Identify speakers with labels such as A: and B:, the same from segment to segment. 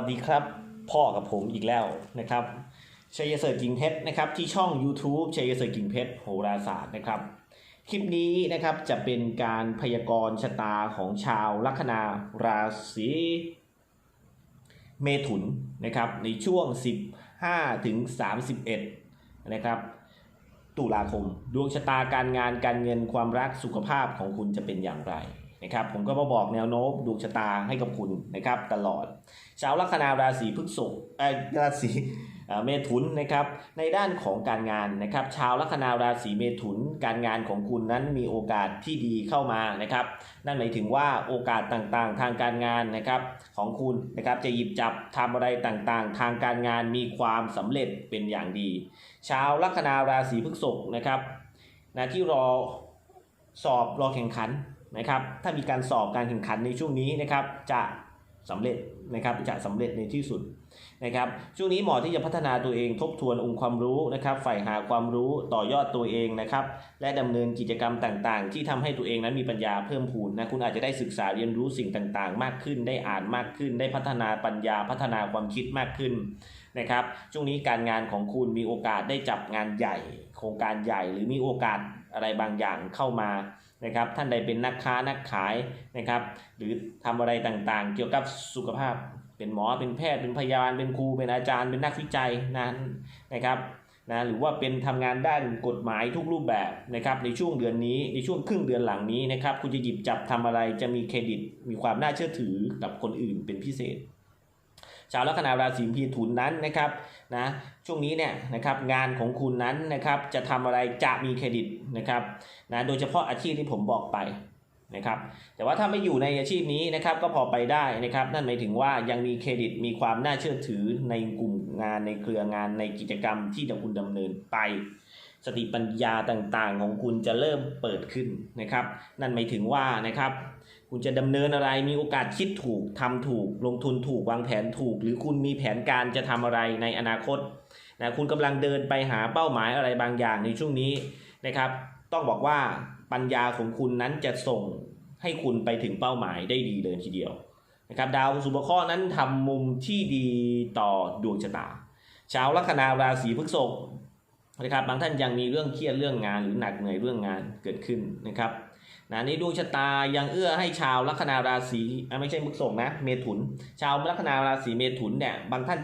A: วัสดีครับ พ่อกับผมอีกแล้วนะครับชัยเสริฐกิ่งเพชรนะครับที่ช่อง YouTube ชัยเสริฐกิ่งเพชรโหราศาสตร์นะครับ คลิปนี้นะครับจะเป็นการพยากรณ์ชะตาของชาวลัคนาราศีเมถุนนะครับในช่วง 15ถึง31นะครับตุลาคม ดวงชะตาการงานการเงินความรักสุขภาพของคุณจะเป็นอย่างไร นะครับผมก็มาบอกแนวโน้มดวงชะตาให้กับคุณนะครับตลอด ชาวลัคนาราศีพฤษภเอ่อราศีเมถุนนะครับในด้านของการงานนะครับ ชาวลัคนาราศีเมถุนการงานของคุณนั้นมีโอกาสที่ดีเข้ามานะครับ นั่นหมายถึงว่าโอกาสต่างๆ ทางการงานนะครับของคุณนะครับจะหยิบจับทำอะไรต่างๆ ทางการงานมีความสำเร็จเป็นอย่างดี ชาวลัคนาราศีพฤษภนะครับนะที่รอสอบรอแข่งขัน นะครับถ้ามีการสอบการแข่งขันในช่วงนี้นะครับจะสำเร็จนะครับจะสำเร็จในที่สุดนะครับช่วงนี้เหมาะที่จะพัฒนาตัวเองทบทวนองค์ความรู้นะครับใฝ่หาความรู้ต่อยอดตัวเองนะครับและดำเนินกิจกรรมต่างๆ ที่ทำให้ตัวเองนั้นมีปัญญาเพิ่มพูนนะคุณอาจจะได้ศึกษาเรียนรู้สิ่งต่างๆ มากขึ้นได้อ่านมากขึ้น ได้พัฒนาปัญญาพัฒนาความคิดมากขึ้นนะครับช่วงนี้การงานของคุณมีโอกาสได้จับงานใหญ่ โครงการใหญ่ หรือมีโอกาสอะไรบางอย่างเข้ามา นะครับท่านใดเป็นนักค้านักขายนะครับ หรือทำอะไรต่างๆ เกี่ยวกับสุขภาพ เป็นหมอเป็นแพทย์เป็นพยาบาลเป็นครูเป็นอาจารย์เป็นนักวิจัยนั้นนะครับนะหรือว่าเป็นทำงานด้านกฎหมายทุกรูปแบบนะครับในช่วงเดือนนี้ในช่วงครึ่งเดือนหลังนี้นะครับคุณจะหยิบจับทำอะไรจะมีเครดิต มีความน่าเชื่อถือกับคนอื่นเป็นพิเศษ ชาวลัคนาราศีมีถุนนั้นนะครับนะช่วงนี้เนี่ยนะครับงานของคุณนั้นนะครับจะทำอะไรจะมีเครดิตนะครับนะโดยเฉพาะอาชีพที่ผมบอกไปนะครับแต่ว่าถ้าไม่อยู่ในอาชีพนี้นะครับก็พอไปได้นะครับนั่นหมายถึงว่ายังมีเครดิตมีความน่าเชื่อถือในกลุ่มงานในเครืองานในกิจกรรมที่จะคุณดำเนินไป สติปัญญาต่างๆ ของคุณจะเริ่มเปิดขึ้นนะครับ นั่นหมายถึงว่านะครับ คุณจะดำเนินอะไรมีโอกาสคิดถูกทำถูก ลงทุนถูกวางแผนถูก หรือคุณมีแผนการจะทำอะไรในอนาคตนะคุณกำลังเดินไปหาเป้าหมายอะไรบางอย่างในช่วงนี้นะครับ ต้องบอกว่าปัญญาของคุณนั้นจะส่งให้คุณไปถึงเป้าหมายได้ดีเลยทีเดียวนะครับดาวสุภเคราะห์นั้นทำมุมที่ดีต่อดวงชะตาชาวลัคนาราศีพฤษภ นะครับบางท่านยังมีเรื่องเครียดเรื่องงาน หรือหนักเหนื่อยเรื่องงานเกิดขึ้นนะครับนะในดวงชะตายังเอื้อให้ชาวลัคนาราศีไม่ใช่พฤษภนะเมถุน ชาวลัคนาราศีเมถุนเนี่ยบางท่าน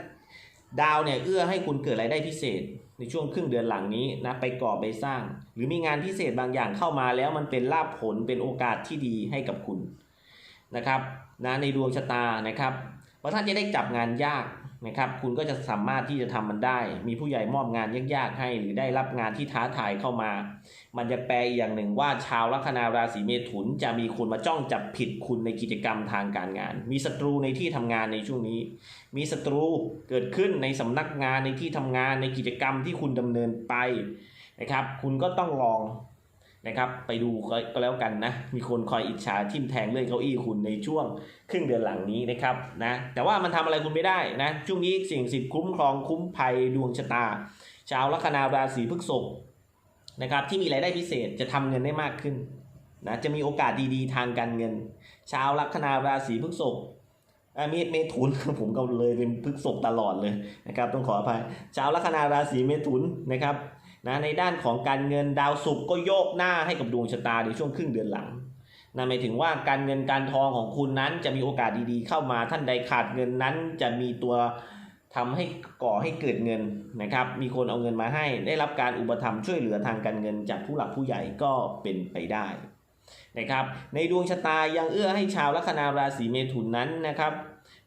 A: ดาวเนี่ยเอื้อให้คุณเกิดรายได้พิเศษ ในช่วงครึ่งเดือนหลังนี้นะไปก่อไปสร้าง หรือมีงานพิเศษบางอย่างเข้ามาแล้วมันเป็นลาภผลเป็นโอกาสที่ดีให้กับคุณนะครับนะในดวงชะตานะครับเพราะท่านจะได้จับงานยาก นะครับ คุณก็จะสามารถที่จะทำมันได้ มีผู้ใหญ่มอบงานยากๆให้ หรือได้รับงานที่ท้าทายเข้ามา มันจะแปลอีกอย่างหนึ่งว่าชาวลัคนาราศีเมถุนจะมีคนมาจ้องจับผิดคุณในกิจกรรมทางการงาน มีศัตรูในที่ทำงานในช่วงนี้ มีศัตรูเกิดขึ้นในสำนักงานในที่ทำงานในกิจกรรมที่คุณดำเนินไปนะครับ คุณก็ต้องลอง นะครับ ไปดูก็แล้วกันนะ มีคนคอยอิจฉาทิมแทงเลื่อยเก้าอี้คุณในช่วงครึ่งเดือนหลังนี้นะครับนะแต่ว่ามันทำอะไรคุณไม่ได้นะ ช่วงนี้สิ่งสิทธิ์คุ้มครองคุ้มภัยดวงชะตา ชาวลัคนาราศีพฤษภนะครับที่มีรายได้พิเศษจะทำเงินได้มากขึ้นนะจะมีโอกาสดีๆทางการเงิน ชาวลัคนาราศีพฤษภเมษเมถุนผมก็เลยเป็นพฤษภตลอดเลยนะครับต้องขออภัยชาวลัคนาราศีเมถุนนะครับ นะในด้านของการเงินดาวศุกร์ก็โยกหน้าให้กับดวงชะตาในช่วงครึ่งเดือนหลังนั่นหมายถึงว่าการเงินการทองของคุณนั้นจะมีโอกาสดีๆ เข้ามาท่านใดขาดเงินนั้นจะมีตัวทำให้ก่อให้เกิดเงินนะครับ มีคนเอาเงินมาให้ ได้รับการอุปถัมภ์ช่วยเหลือทางการเงินจากผู้หลักผู้ใหญ่ก็เป็นไปได้นะครับ ในดวงชะตายังเอื้อให้ชาวลัคนาราศีเมถุนนั้นนะครับ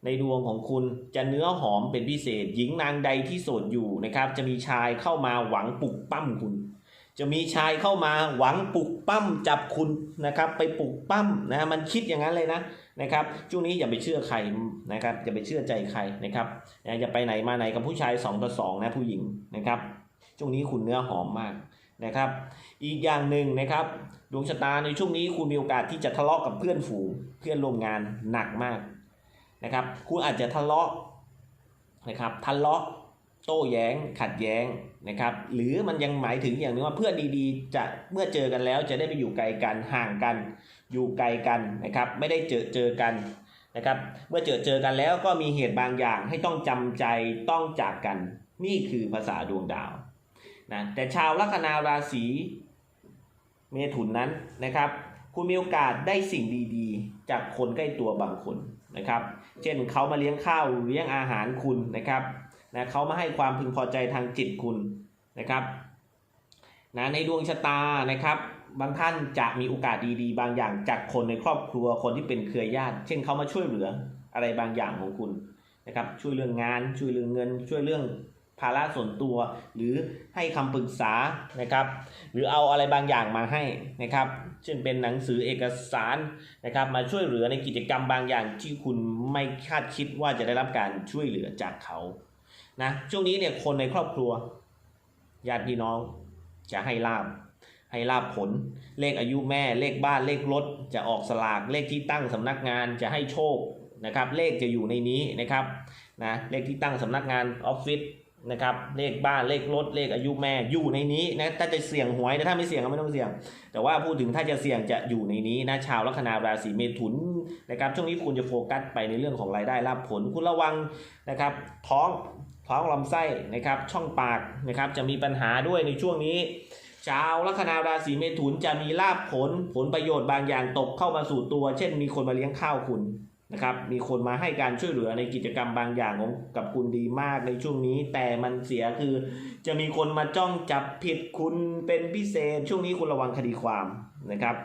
A: ในดวงของคุณจะเนื้อหอมเป็นพิเศษ หญิงนางใดที่โสดอยู่นะครับ จะมีชายเข้ามาหวังปลุกปั้มคุณ จะมีชายเข้ามาหวังปลุกปั้มจับคุณนะครับ ไปปลุกปั้มนะมันคิดอย่างนั้นเลยนะนะครับช่วงนี้อย่าไปเชื่อใครนะครับอย่าไปเชื่อใจใครนะครับนะอย่าไปไหนมาไหนกับผู้ชาย2ต่อ2นะผู้หญิงนะครับช่วงนี้คุณเนื้อหอมมากนะครับ อีกอย่างหนึ่งนะครับ ดวงชะตาในช่วงนี้คุณมีโอกาสที่จะทะเลาะกับเพื่อนฝูงเพื่อนร่วมงานหนักมาก นะครับคุณอาจจะทะเลาะนะครับทะเลาะโต้แย้งขัดแย้งนะครับหรือมันยังหมายถึงอย่างนึงว่าเพื่อนดีๆ จะเมื่อเจอกันแล้วจะได้ไปอยู่ไกลกันห่างกัน อยู่ไกลกันนะครับไม่ได้เจอเจอกันนะครับเมื่อเจอเจอกันแล้วก็มีเหตุบางอย่างให้ต้องจำใจต้องจากกันนี่คือภาษาดวงดาวนะแต่ชาวลัคนาราศีเมถุนนั้นนะครับ คุณมีโอกาสได้สิ่งดีๆ จากคนใกล้ตัวบางคน นะครับ เช่นเขามาเลี้ยงข้าวเลี้ยงอาหารคุณนะครับนะเขามาให้ความพึงพอใจทางจิตคุณนะครับนะในดวงชะตานะครับบางท่านจะมีโอกาสดีๆ บางอย่างจากคนในครอบครัวคนที่เป็นเครือญาติ เช่นเขามาช่วยเหลืออะไรบางอย่างของคุณนะครับช่วยเรื่องงานช่วยเรื่องเงิน ช่วยเรื่อง ภาระส่วนตัว หรือให้คำปรึกษานะครับ หรือเอาอะไรบางอย่างมาให้นะครับเช่นเป็นหนังสือเอกสารนะครับ มาช่วยเหลือในกิจกรรมบางอย่างที่คุณไม่คาดคิดว่าจะได้รับการช่วยเหลือจากเขานะช่วงนี้เนี่ยคนในครอบครัวญาติพี่น้องจะให้ลาบให้ลาบผล เลขอายุแม่ เลขบ้าน เลขรถ จะออกสลาก เลขที่ตั้งสำนักงานจะให้โชคนะครับ เลขจะอยู่ในนี้นะครับ นะ เลขที่ตั้งสำนักงานออฟฟิศ นะครับเลขบ้านเลขรถเลขอายุแม่อยู่ในนี้นะถ้าจะเสี่ยงหวยแต่ถ้าไม่เสี่ยงก็ไม่ต้องเสี่ยง แต่ว่าพูดถึงถ้าจะเสี่ยงจะอยู่ในนี้นะชาวลัคนาราศีเมถุนนะครับช่วงนี้คุณจะโฟกัสไปในเรื่องของรายได้ลาบผลคุณระวังนะครับ ท้องท้องลำไส้นะครับช่องปากนะครับจะมีปัญหาด้วยในช่วงนี้ชาวลัคนาราศีเมถุนจะมีลาบผลผลประโยชน์บางอย่างตกเข้ามาสู่ตัว เช่นมีคนมาเลี้ยงข้าวคุณ นะครับ มีคนมาให้การช่วยเหลือในกิจกรรมบางอย่างของกับคุณดีมากในช่วงนี้ แต่มันเสียคือ จะมีคนมาจ้องจับผิดคุณเป็นพิเศษ ช่วงนี้คุณระวังคดีความนะครับ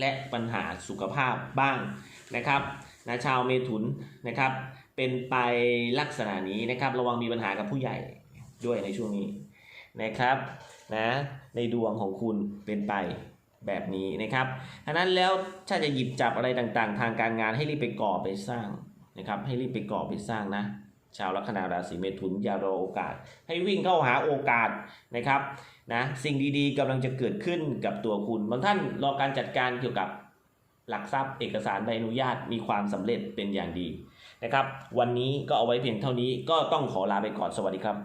A: และปัญหาสุขภาพบ้างนะครับนะชาวเมถุนนะครับ เป็นไปลักษณะนี้นะครับ ระวังมีปัญหากับผู้ใหญ่ด้วยในช่วงนี้นะครับนะในดวงของคุณเป็นไป แบบนี้นะครับฉะนั้นแล้วถ้าจะหยิบจับอะไรต่างๆ ทางการงานให้รีบไปก่อไปสร้างนะครับ ให้รีบไปก่อไปสร้างนะ ชาวลัคนาราศีเมถุนอย่ารอโอกาส ให้วิ่งเข้าหาโอกาสนะครับนะสิ่งดีๆกำลังจะเกิดขึ้นกับตัวคุณบางท่านรอการจัดการเกี่ยวกับหลักทรัพย์เอกสารใบอนุญาตมีความสำเร็จเป็นอย่างดีนะครับ วันนี้ก็เอาไว้เพียงเท่านี้ก็ต้องขอลาไปก่อนสวัสดีครับ